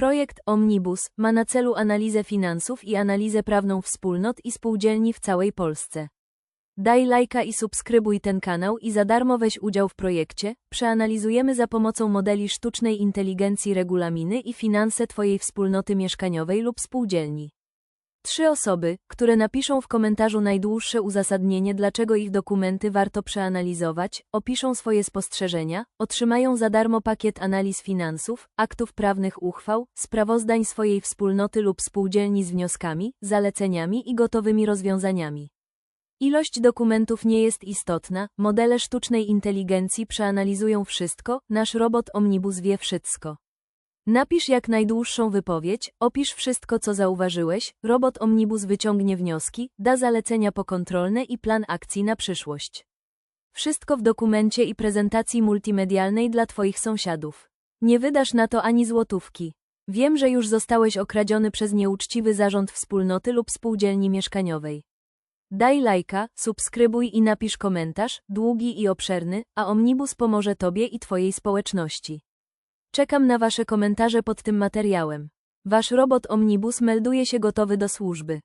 Projekt Omnibus ma na celu analizę finansów i analizę prawną wspólnot i spółdzielni w całej Polsce. Daj lajka i subskrybuj ten kanał i za darmo weź udział w projekcie. Przeanalizujemy za pomocą modeli sztucznej inteligencji regulaminy i finanse Twojej wspólnoty mieszkaniowej lub spółdzielni. Trzy osoby, które napiszą w komentarzu najdłuższe uzasadnienie, dlaczego ich dokumenty warto przeanalizować, opiszą swoje spostrzeżenia, otrzymają za darmo pakiet analiz finansów, aktów prawnych uchwał, sprawozdań swojej wspólnoty lub spółdzielni z wnioskami, zaleceniami i gotowymi rozwiązaniami. Ilość dokumentów nie jest istotna, modele sztucznej inteligencji przeanalizują wszystko, nasz robot Omnibus wie wszystko. Napisz jak najdłuższą wypowiedź, opisz wszystko co zauważyłeś, robot Omnibus wyciągnie wnioski, da zalecenia pokontrolne i plan akcji na przyszłość. Wszystko w dokumencie i prezentacji multimedialnej dla Twoich sąsiadów. Nie wydasz na to ani złotówki. Wiem, że już zostałeś okradziony przez nieuczciwy zarząd wspólnoty lub spółdzielni mieszkaniowej. Daj lajka, subskrybuj i napisz komentarz, długi i obszerny, a Omnibus pomoże Tobie i Twojej społeczności. Czekam na Wasze komentarze pod tym materiałem. Wasz robot Omnibus melduje się gotowy do służby.